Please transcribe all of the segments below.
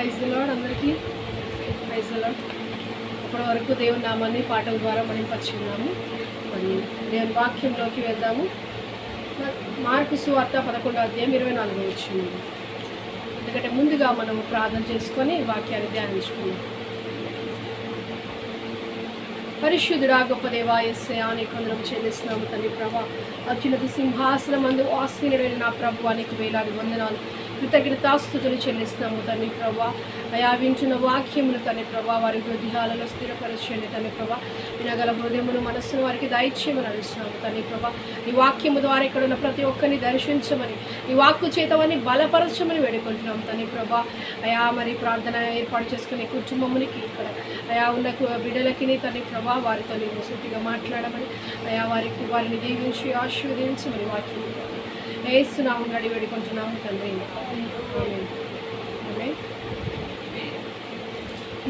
Praise lord అందరికీ. Praise lord ఇప్పటి వరకు దేవుని నామాన్ని పాటల ద్వారా మనం పరిచుకున్నాము మరి దేవుని వాక్యంలోకి వెళ్దాము. మార్పు సువార్త పదకొండో అధ్యాయం ఇరవై నాలుగు వచ్చింది. ఎందుకంటే ముందుగా మనం ప్రార్థన చేసుకొని వాక్యాన్ని ధ్యానించుకున్నాం పరిశుద్ధుడా గొప్ప దేవాయస్సే అనేక అని చెల్లిస్తున్నాము తండ్రి ప్రభా. అత్యున్నత సింహాసనం అందు ఆశ్చర్యమైన నా ప్రభు అనేక వేలాది వందనాలు. కృతజ్ఞతాస్థుతులు చెల్లిస్తాము తండ్రి ప్రభా. అయా వింటున్న వాక్యములు తండ్రి ప్రభా. వారి హృదయాలలో స్థిరపరచండి తండ్రి ప్రభా. వినగల హృదయమును మనస్సును వారికి దయచేయమని అడుస్తున్నాము తండ్రి ప్రభా. ఈ వాక్యము ద్వారా ఇక్కడ ఉన్న ప్రతి ఒక్కరిని దర్శించమని ఈ వాక్కు చేతవని బలపరచమని వేడుకుంటున్నాం తండ్రి ప్రభా. అయా మరి ప్రార్థన ఏర్పాటు చేసుకునే కుటుంబమునికి ఇక్కడ అయా ఉన్న కు- బిడ్డలకి తండ్రి ప్రభా వారితో నేను సూటిగా మాట్లాడమని అయా వారికి వారిని దీవించి ఆశీర్వదించమని వాక్యం వేస్తున్నాము గడి వేడుకుంటున్నాము తండ్రి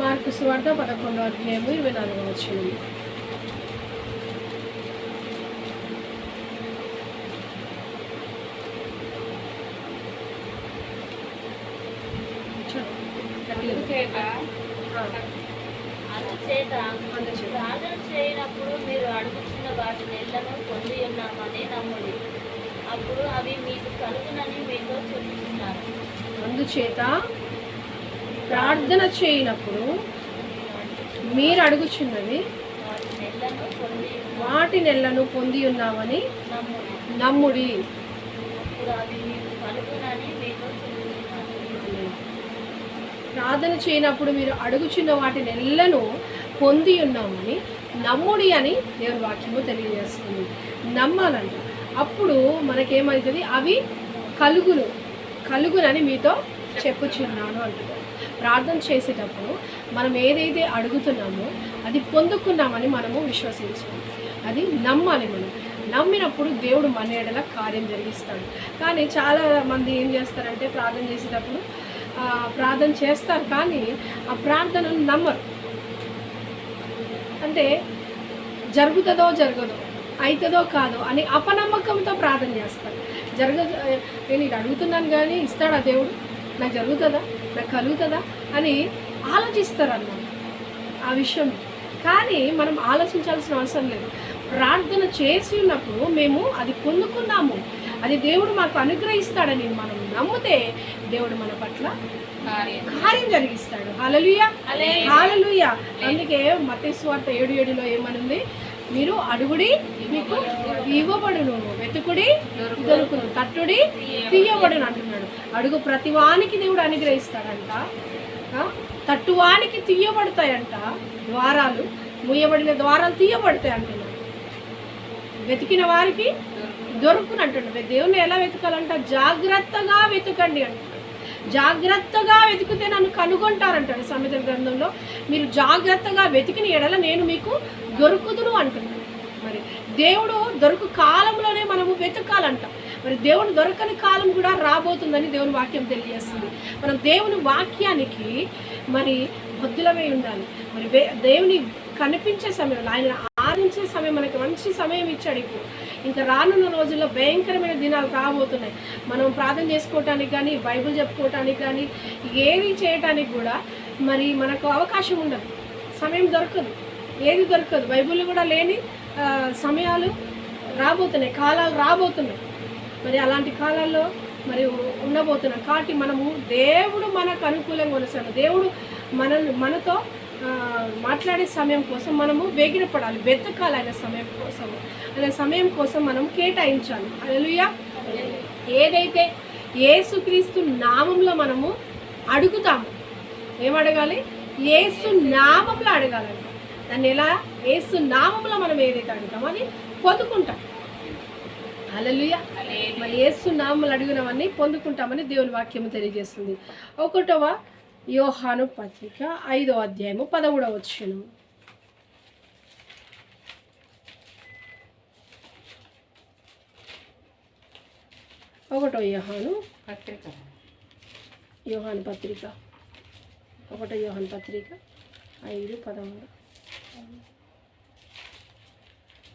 మార్కు సువార్త పదకొండో అధ్యాయము ఇరవై నాలుగో వచ్చింది అందుచేత అందుచేత ప్రార్థన చేయనప్పుడు మీరు అడుగుతున్న వాటి నెలను పొంది ఉన్నామని నమ్ముడి అప్పుడు అవి మీకు కలుగునని మీతో అందుచేత ప్రార్థన చేయనప్పుడు మీరు అడుగుచున్నవి వాటి నెలను పొంది ఉన్నామని నమ్ముడి. ప్రార్థన చేయనప్పుడు మీరు అడుగుచున్న వాటి నెలను పొంది ఉన్నామని నమ్ముడి అని దేవుని వాక్యము తెలియజేస్తుంది. నమ్మాలంట. అప్పుడు మనకేమవుతుంది అవి కలుగును కలుగునని మీతో చెప్పుచున్నాను అంటున్నాను ప్రార్థన చేసేటప్పుడు మనం ఏదైతే అడుగుతున్నామో అది పొందుకున్నామని మనము విశ్వసించాలి. అది నమ్మాలి మనం. నమ్మినప్పుడు దేవుడు మన ఎడల కార్యం జరిగిస్తాడు. కానీ చాలా మంది ఏం చేస్తారంటే ప్రార్థన చేసేటప్పుడు ప్రార్థన చేస్తారు కానీ ఆ ప్రార్థనను నమ్మరు. అంటే జరుగుతుందో జరగదో అవుతుందో కాదో అని అపనమ్మకంతో ప్రార్థన చేస్తారు. జరగ నేను ఇది అడుగుతున్నాను కానీ ఇస్తాడా దేవుడు? నాకు జరుగుతుందా? నాకు కలుగుతుందా? అని ఆలోచిస్తారు అన్నమాట ఆ విషయం. కానీ మనం ఆలోచించాల్సిన అవసరం లేదు. ప్రార్థన చేసి ఉన్నప్పుడు మేము అది పొందుకున్నాము అది దేవుడు మాకు అనుగ్రహిస్తాడని మనం నమ్మితే దేవుడు మన పట్ల కార్యం. జరిగిస్తాడు. హాలలుయ హాలలుయ అందుకే మత స్వార్థ ఏడు ఏడులో ఏమనుంది? మీరు అడుగుడి మీకు ఇవ్వబడును. వెతుకుడి దొరుకును. తట్టుడి తీయబడును అంటున్నాడు. అడుగు ప్రతివానికి దేవుడు అనుగ్రహిస్తాడంట. తట్టువానికి తీయబడతాయంట ద్వారాలు. మూయబడిన ద్వారాలు తీయబడతాయి అంటున్నాడు. వెతికిన వారికి దొరుకును అంటున్నాడు. దేవుణ్ణి ఎలా వెతకాలంట? జాగ్రత్తగా వెతకండి అంటున్నాడు జాగ్రత్తగా వెతికితే నన్ను కనుగొంటారంటాడు సమిత గ్రంథంలో. మీరు జాగ్రత్తగా వెతికిన ఎడల నేను మీకు దొరుకుదును అంటున్నాను. మరి దేవుడు దొరుకు కాలంలోనే మనము వెతకాలంట. మరి దేవుడు దొరకని కాలం కూడా రాబోతుందని దేవుని వాక్యం తెలియజేస్తుంది. మనం దేవుని వాక్యానికి మరి బద్దులమై ఉండాలి. మరి దేవుని కనిపించే సమయంలో ఆయన ఆరించే సమయం మనకి మంచి సమయం ఇచ్చాడు ఇప్పుడు. ఇంకా రానున్న రోజుల్లో భయంకరమైన దినాలు రాబోతున్నాయి. మనం ప్రార్థన చేసుకోవటానికి కానీ బైబిల్ చెప్పుకోవటానికి కానీ ఏది చేయటానికి కూడా మరి మనకు అవకాశం ఉండదు. సమయం దొరకదు. ఏది దొరకదు. బైబిల్ కూడా లేని సమయాలు రాబోతున్నాయి. కాలాలు రాబోతున్నాయి. మరి అలాంటి కాలాల్లో మరి ఉండబోతున్నాం కాబట్టి మనము దేవుడు మనకు అనుకూలంగా కొనసాడు దేవుడు మన మనతో మాట్లాడే సమయం కోసం మనము వేగిరపడాలి వెతకాలి ఆయన సమయం కోసం. ఆయన సమయం కోసం మనం కేటాయించాలి. అలలుయ ఏదైతే ఏసుక్రీస్తు నామంలో మనము అడుగుతాము ఏం అడగాలి? ఏసు నామంలో అడగాలంట. దాన్ని ఎలా? ఏసు నామంలో మనం ఏదైతే అడుగుతామో అది పొందుకుంటాం. అలలుయ మరి ఏసు నామంలో అడిగినవన్నీ పొందుకుంటామని దేవుని వాక్యము తెలియజేస్తుంది. ఒకటవ యోహాను పత్రిక ఐదో అధ్యాయము పదమూడవ వచ్చును ఒకటో యోహాను పత్రిక. యోహాను పత్రిక. ఒకటో యోహాను పత్రిక ఐదు పదమూడు.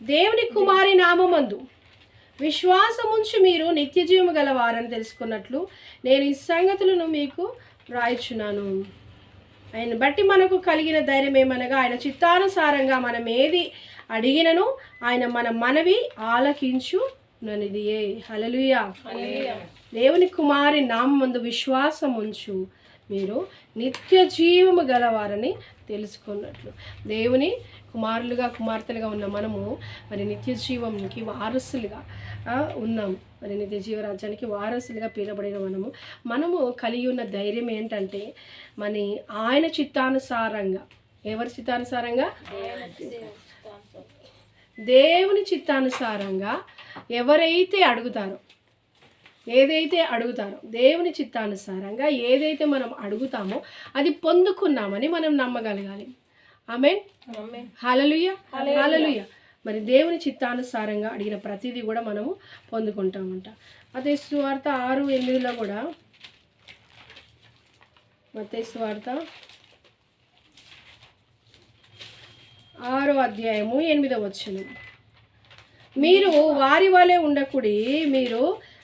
దేవుని కుమారి నామమందు విశ్వాసముంచి మీరు నిత్య జీవము గలవారని తెలుసుకున్నట్లు నేను ఈ సంగతులను మీకు రాయిచున్నాను. ఆయన బట్టి మనకు కలిగిన ధైర్యం ఏమనగా ఆయన చిత్తానుసారంగా మనం ఏది అడిగినను ఆయన మన మనవి ఆలకించు ననిది. ఏ హలలుయా దేవుని కుమారి నామందు విశ్వాసం ఉంచు మీరు నిత్య జీవము గలవారని తెలుసుకున్నట్లు. దేవుని కుమారులుగా కుమార్తెలుగా ఉన్న మనము మరి నిత్య జీవంకి వారసులుగా ఉన్నాము ఉన్నాం. మరి నిత్య జీవరాజ్యానికి వారసులుగా పిలబడిన మనము. మనము కలిగి ఉన్న ధైర్యం ఏంటంటే మన ఆయన చిత్తానుసారంగా. ఎవరి చిత్తానుసారంగా? దేవుని చిత్తానుసారంగా ఎవరైతే అడుగుతారో ఏదైతే అడుగుతారో దేవుని చిత్తానుసారంగా ఏదైతే మనం అడుగుతామో అది పొందుకున్నామని మనం నమ్మగలగాలి. ఆమె హలలుయ హలలుయ మరి దేవుని చిత్తానుసారంగా అడిగిన ప్రతిదీ కూడా మనము పొందుకుంటామంట. అదే సువార్త ఆరు ఎనిమిదిలో కూడా మతే సువార్త ఆరో అధ్యాయము ఎనిమిదవ వచ్చిన మీరు వారి వలె ఉండకుడి మీరు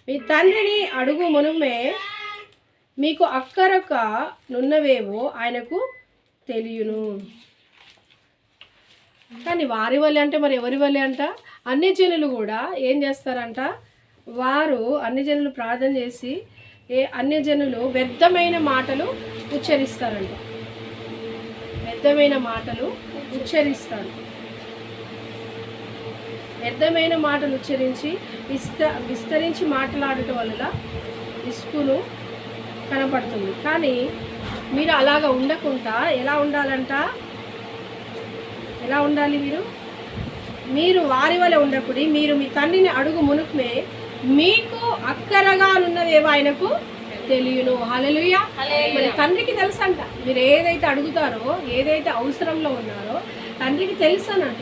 మీ తండ్రిని అడుగు మునుమే మీకు అక్కరక నున్నవేవో ఆయనకు తెలియను. కానీ వారి వల్లే అంటే మరి ఎవరి వల్లే అంట? అన్ని జనులు కూడా ఏం చేస్తారంట? వారు అన్ని జనులు ప్రార్థన చేసి ఏ అన్ని జనులు వ్యర్థమైన మాటలు ఉచ్చరిస్తారంట. వ్యర్థమైన మాటలు ఉచ్చరిస్తారు. వ్యర్థమైన మాటలు ఉచ్చరించి విస్త విస్తరించి మాట్లాడటం వల్ల ఇసుకును కనపడుతుంది. కానీ మీరు అలాగ ఉండకుండా ఎలా ఉండాలంట? ఎలా ఉండాలి మీరు? మీరు వారి వల్ల ఉండకుడి మీరు మీ తండ్రిని అడుగు మునుకుమే మీకు అక్కరగానున్నదేవో ఆయనకు తెలియను. హలలుయ మరి తండ్రికి తెలుసంట. మీరు ఏదైతే అడుగుతారో ఏదైతే అవసరంలో ఉన్నారో తండ్రికి తెలుసనంట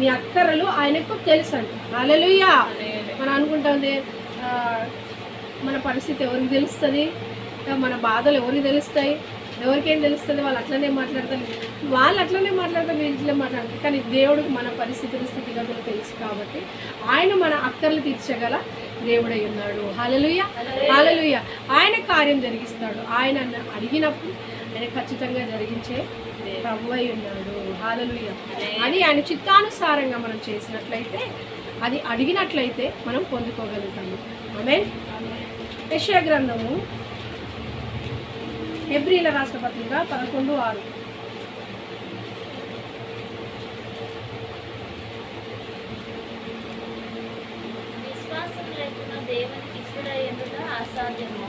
మీ అక్కరలు ఆయనకు తెలుసంట. హలలుయ మనం అనుకుంటుంది మన పరిస్థితి ఎవరికి తెలుస్తుంది? మన బాధలు ఎవరికి తెలుస్తాయి? ఎవరికేం తెలుస్తుంది? వాళ్ళు అట్లనే మాట్లాడతారు. వాళ్ళు అట్లనే మాట్లాడతారు వీళ్ళు ఇట్లనే మాట్లాడతారు. కానీ దేవుడికి మన పరిస్థితులు స్థితిగతులు తెలుసు కాబట్టి ఆయన మన అక్కర్లు తీర్చగల దేవుడై ఉన్నాడు. హలలుయ హలలుయ ఆయన కార్యం జరిగిస్తాడు. ఆయన అన్న- అడిగినప్పుడు ఆయన ఖచ్చితంగా జరిగించే ప్రభు అయి ఉన్నాడు. హాలలుయ అది ఆయన చిత్తానుసారంగా మనం చేసినట్లయితే అది అడిగినట్లయితే మనం పొందుకోగలుగుతాము. ఆమె యెషయా గ్రంథము ఎబ్రిల రాష్ట్ర పత్రిక పదకొండు ఆరు. విశ్వాసం లేకుండా దేవునికి ఇష్టడయ్యుట అసాధ్యము?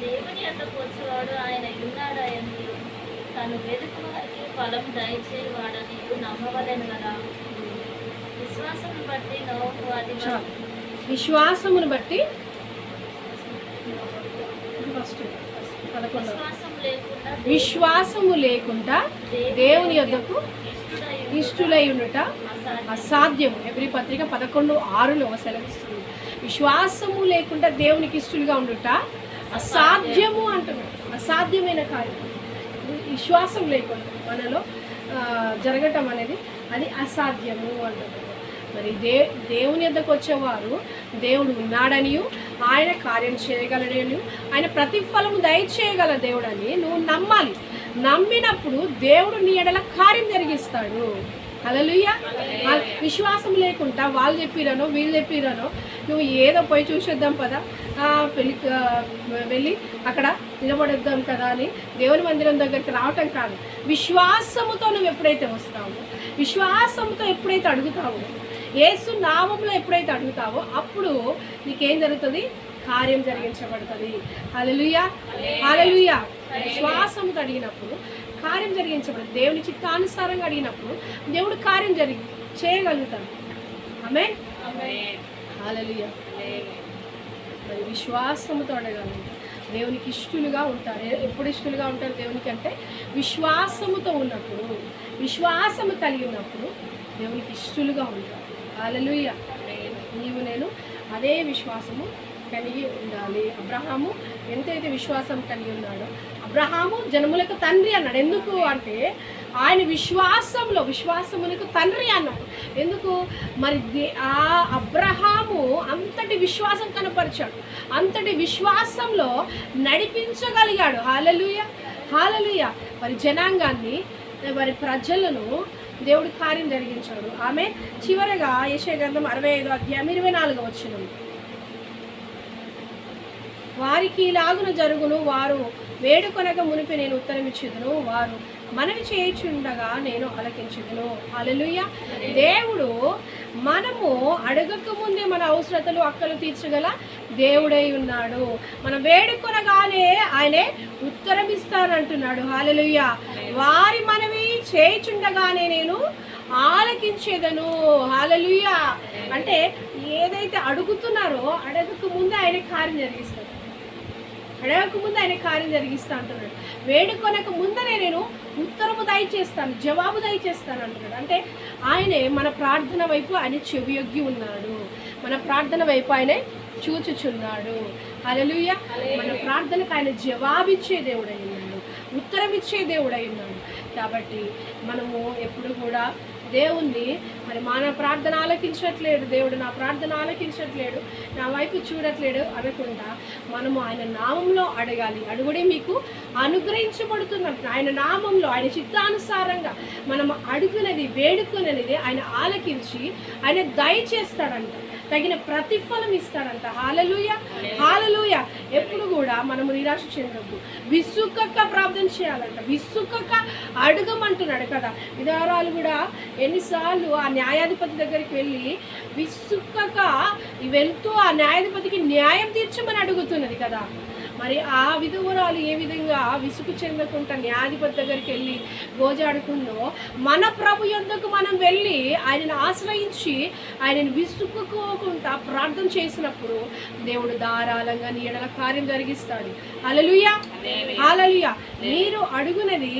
దేవుని అంతకు వచ్చేవాడు ఆయన ఉన్నాడని తను వెతుకు వారికి ఫలం దయచేవాడని నమ్మవలేను కదా? విశ్వాసం బట్టి నోకు అది. విశ్వాసమును బట్టి ఫస్ట్ విశ్వాసము లేకుండా దేవుని యొద్దకు ఇష్టులై ఉండుట అసాధ్యం ఎవరి పత్రిక పదకొండు ఆరులో సెలవిస్తుంది. విశ్వాసము లేకుండా దేవునికి ఇష్టలుగా ఉండుట అసాధ్యము అంటున్నాడు. అసాధ్యమైన కార్యం. విశ్వాసం లేకుండా మనలో జరగటం అనేది అది అసాధ్యము అంటున్నాడు. మరి దే దేవుని ఎద్దకు వచ్చేవారు దేవుడు ఉన్నాడనియు ఆయన కార్యం చేయగలడని ఆయన ప్రతిఫలము దయచేయగల దేవుడని నువ్వు నమ్మాలి. నమ్మినప్పుడు దేవుడు నీ ఎడల కార్యం జరిగిస్తాడు. అలలుయ్య విశ్వాసం లేకుండా వాళ్ళు చెప్పిరనో వీళ్ళు చెప్పిరనో నువ్వు ఏదో పోయి చూసేద్దాం పదా. పెళ్ళి వెళ్ళి అక్కడ నిలబడేద్దాం కదా అని దేవుని మందిరం దగ్గరికి రావటం కాదు. విశ్వాసముతో నువ్వు ఎప్పుడైతే వస్తావు విశ్వాసంతో ఎప్పుడైతే అడుగుతావు యేసు నామంలో ఎప్పుడైతే అడుగుతావో అప్పుడు నీకేం జరుగుతుంది? కార్యం జరిగించబడుతుంది. అలలుయా అలలుయా విశ్వాసంతో అడిగినప్పుడు కార్యం జరిగించబడుతుంది దేవుని చిత్తానుసారంగా అడిగినప్పుడు దేవుడు కార్యం జరిగి చేయగలుగుతాడు. ఆమె అలలుయా మరి విశ్వాసముతో అడగాలంట దేవునికి ఇష్టలుగా ఉంటారు. ఎప్పుడు ఇష్టలుగా ఉంటారు దేవునికి అంటే విశ్వాసముతో ఉన్నప్పుడు విశ్వాసము కలిగి ఉన్నప్పుడు దేవునికి ఇష్టలుగా ఉంటారు. అలలుయ నీవు నేను అదే విశ్వాసము కలిగి ఉండాలి. అబ్రహాము ఎంతైతే విశ్వాసం కలిగి ఉన్నాడో అబ్రహాము జనములకు తండ్రి అన్నాడు. ఎందుకు అంటే ఆయన విశ్వాసంలో విశ్వాసములకు తండ్రి అన్నాడు. ఎందుకు? మరి దే- ఆ అబ్రహాము అంతటి విశ్వాసం కనపరిచాడు. అంతటి విశ్వాసంలో నడిపించగలిగాడు. హాలలుయ హాలలుయ మరి జనాంగాన్ని మరి ప్రజలను దేవుడి కార్యం జరిగించాడు. ఆమె చివరగా యశయ గ్రంథం అరవై ఐదు అధ్యాయం ఇరవై నాలుగు వచ్చిన వారికి ఇలాగున జరుగును వారు వేడుకొనక మునిపి నేను ఉత్తరమిచ్చేదను వారు మనవి చేయుచుండగా నేను అలకించుదును అలలుయ దేవుడు మనము అడగక ముందే మన అవసరతలు అక్కలు తీర్చగల దేవుడై ఉన్నాడు. మనం వేడుకొనగానే ఆయనే ఉత్తరం ఇస్తానంటున్నాడు హాలలుయ వారి మనవి చేయుచుండగానే నేను ఆలకించేదను. హాలలుయ అంటే ఏదైతే అడుగుతున్నారో అడగక ముందు ఆయన కార్యం జరిగిస్తాడు. అడగక ముందు ఆయన కార్యం జరిగిస్తా అంటున్నాడు. వేడుకొనక ముందరే నేను ఉత్తరము దయచేస్తాను జవాబు దయచేస్తాను అంటున్నాడు. అంటే ఆయనే మన ప్రార్థన వైపు ఆయన చెవియొగ్గి ఉన్నాడు. మన ప్రార్థన వైపు ఆయనే చూచుచున్నాడు. అలలుయ మన ప్రార్థనకు ఆయన జవాబిచ్చే దేవుడై ఉన్నాడు. ఉత్తరం ఇచ్చే దేవుడై ఉన్నాడు. కాబట్టి మనము ఎప్పుడు కూడా దేవుణ్ణి మరి మన ప్రార్థన ఆలకించట్లేడు దేవుడు నా ప్రార్థన ఆలకించట్లేడు నా వైపు చూడట్లేడు అనకుండా మనము ఆయన నామంలో అడగాలి. అడుగుడే మీకు అనుగ్రహించబడుతున్నట్టు ఆయన నామంలో ఆయన చిత్తానుసారంగా మనం అడుగునది వేడుకునేది ఆయన ఆలకించి ఆయన దయచేస్తాడంట. తగిన ప్రతిఫలం ఇస్తాడంట. Hallelujah hallelujah. ఎప్పుడు కూడా మనము నిరాశ చెందద్దు. విసుక్కక ప్రార్థన చేయాలంట. విసుక్కక అడగమంటున్నాడు కదా. విధారాలు కూడా ఎన్నిసార్లు ఆ న్యాయాధిపతి దగ్గరికి వెళ్ళి విసుక్కక వెళ్తూ ఆ న్యాయాధిపతికి న్యాయం తీర్చమని అడుగుతున్నది కదా. మరి ఆ విధువరాలు ఏ విధంగా విసుగు చెందకుండా న్యాయాధిపతి దగ్గరికి వెళ్ళి గోజాడుకుందో మన ప్రభు యొద్దకు మనం వెళ్ళి ఆయనను ఆశ్రయించి ఆయనను విసుక్కుకోకుండా ప్రార్థన చేసినప్పుడు దేవుడు ధారాళంగా నీ ఎడల కార్యం జరిగిస్తాడు. అలలుయ అలలుయ మీరు అడుగునది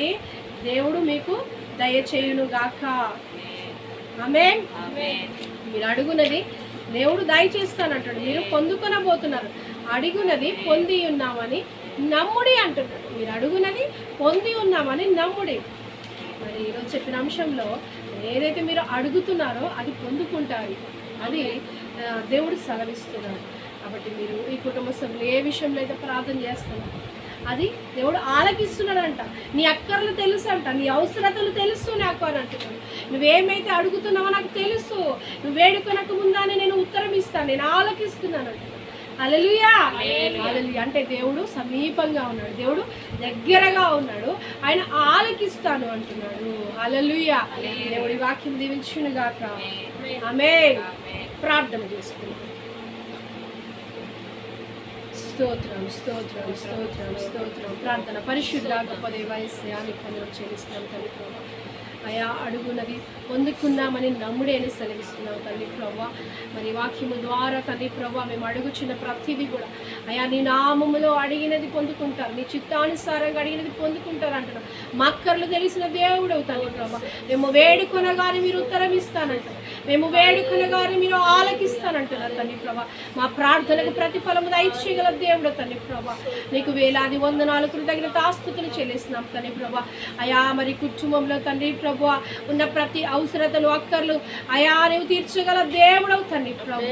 దేవుడు మీకు దయచేయును గాక ఆమేన్. మీరు అడుగునది దేవుడు దయచేస్తానంటాడు మీరు పొందుకొనబోతున్నారు. అడుగునది పొంది ఉన్నామని నమ్ముడి అంటున్నాడు. మీరు అడుగునది పొంది ఉన్నామని నమ్ముడి. మరి ఈరోజు చెప్పిన అంశంలో ఏదైతే మీరు అడుగుతున్నారో అది పొందుకుంటారు. అది దేవుడు సెలవిస్తున్నాడు. కాబట్టి మీరు ఈ కుటుంబ సభ్యులు ఏ విషయంలో అయితే ప్రార్థన చేస్తున్నారు అది దేవుడు ఆలకిస్తున్నాడంట. నీ అక్కర్లు తెలుసు అంట నీ అవసరతలు తెలుసు నాకు అని అంటున్నాడు. నువ్వేమైతే అడుగుతున్నావో నాకు తెలుసు. నువ్వు వేడుకొనక ముందానే నేను ఉత్తరం ఇస్తాను నేను ఆలకిస్తున్నాను అంటున్నాడు. అలలుయా అలలుయా అంటే దేవుడు సమీపంగా ఉన్నాడు. దేవుడు దగ్గరగా ఉన్నాడు. ఆయన ఆలకిస్తాను అంటున్నాడు. అలలుయా దేవుడి వాక్యం దీవించును గాక ఆమె ప్రార్థన చేసుకున్నాం స్తోత్రం స్తోత్రం స్తోత్రం స్తోత్రం ప్రార్థన పరిశుద్ధ గొప్ప దేవాయస్యాన్ని కొందరు చెల్లిస్తున్నాం తల్లి అయా అడుగునది పొందుకుందామని నమ్ముడే అని తల్లి ప్రభా మరి వాక్యము ద్వారా తల్లి ప్రభా మేము అడుగుచున్న ప్రతిదీ కూడా. అయా నీ నామములో అడిగినది పొందుకుంటారు. నీ చిత్తానుసారంగా అడిగినది పొందుకుంటారు అంటున్నాం మక్కర్లు తెలిసిన దేవుడు తల్లి ప్రవ్వ. మేము వేడుకొనగానే మీరు ఉత్తరం ఇస్తానంటారు. మేము వేడుకొనగానే మీరు ఆలకిస్తానంటున్నారు తల్లి ప్రభా మా ప్రార్థనకు ప్రతిఫలము దయచేయగల దేవుడు తల్లి ప్రభా నీకు వేలాది వందనాలు కృతజ్ఞత ఆస్తుతులు చెల్లిస్తున్నాం తండ్రి ప్రభా అయా మరి కుటుంబంలో తండ్రి ప్రభా ఉన్న ప్రతి అవసరతలు అక్కర్లు అయా నువ్వు తీర్చగల దేవుడవు తండ్రి ప్రభు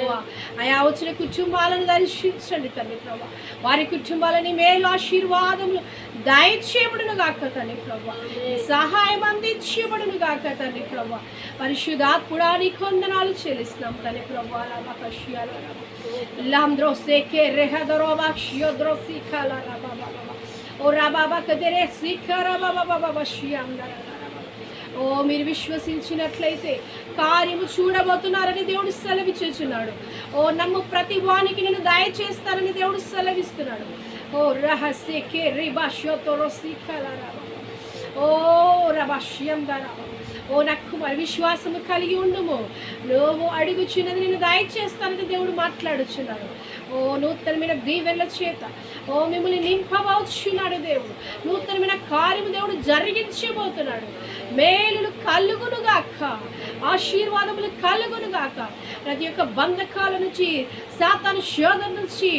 అయా వచ్చిన కుటుంబాలను దర్శించండి తండ్రి ప్రభు వారి కుటుంబాలని మేలు ఆశీర్వాదములు దయచేయబడును గాక తండ్రి ప్రభు సహాయం అందించబడును గాక తండ్రి ప్రభు పరిశుద్ధాత్ముడా నీ కొందనాలు చెల్లిస్తున్నాం తండ్రి ప్రభు అలా కష్యాలు లాంద్రో సేకే రెహదరో బాక్షియో ద్రో సీకాల రాబా బాబా ఓ రాబాబా కదరే ఓ మీరు విశ్వసించినట్లయితే కార్యము చూడబోతున్నారని దేవుడు సెలవిచ్చుచున్నాడు. ఓ నమ్ము ప్రతి వానికి నేను దయచేస్తానని దేవుడు సెలవిస్తున్నాడు. ఓ రహస్య కే రిబాష్యోతో ఓ రబాష్యం ఓ నాకు విశ్వాసము కలిగి ఉండము. నువ్వు అడుగుచున్నది నేను దయచేస్తానని దేవుడు మాట్లాడుచున్నాడు. ఓ నూతనమైన దీవెనల చేత. ఓ మిమ్మల్ని నింపబోచున్నాడు దేవుడు. నూతనమైన కార్యము దేవుడు జరిగించబోతున్నాడు. మేలులు కలుగునుగాక. ఆశీర్వాదములు కలుగునుగాక. ప్రతి ఒక్క బంధకాల నుంచి సాతాను శోధన నుంచి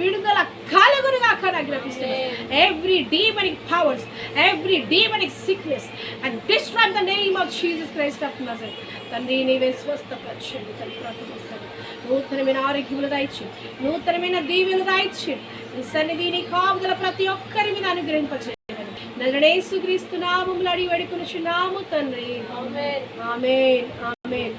విడుదల కలుగును గాక నాకు గ్రహిస్తున్నాను every demonic powers every demonic sickness and destruct the name of Jesus Christ of Nazareth తండ్రి నీవే స్వస్థపరచండి తల్లి ప్రతి నూతనమైన ఆరోగ్యములు దాయిచ్చండి నూతనమైన దీవెలు దాయిచ్చండి నీ సన్నిధిని కాపుదల ప్రతి ఒక్కరి మీద అనుగ్రహింపచేయండి. నల్లడేసు క్రీస్తు నామములు అడిగి వేడుకొనుచున్నాము తండ్రి. ఆమేన్ ఆమేన్.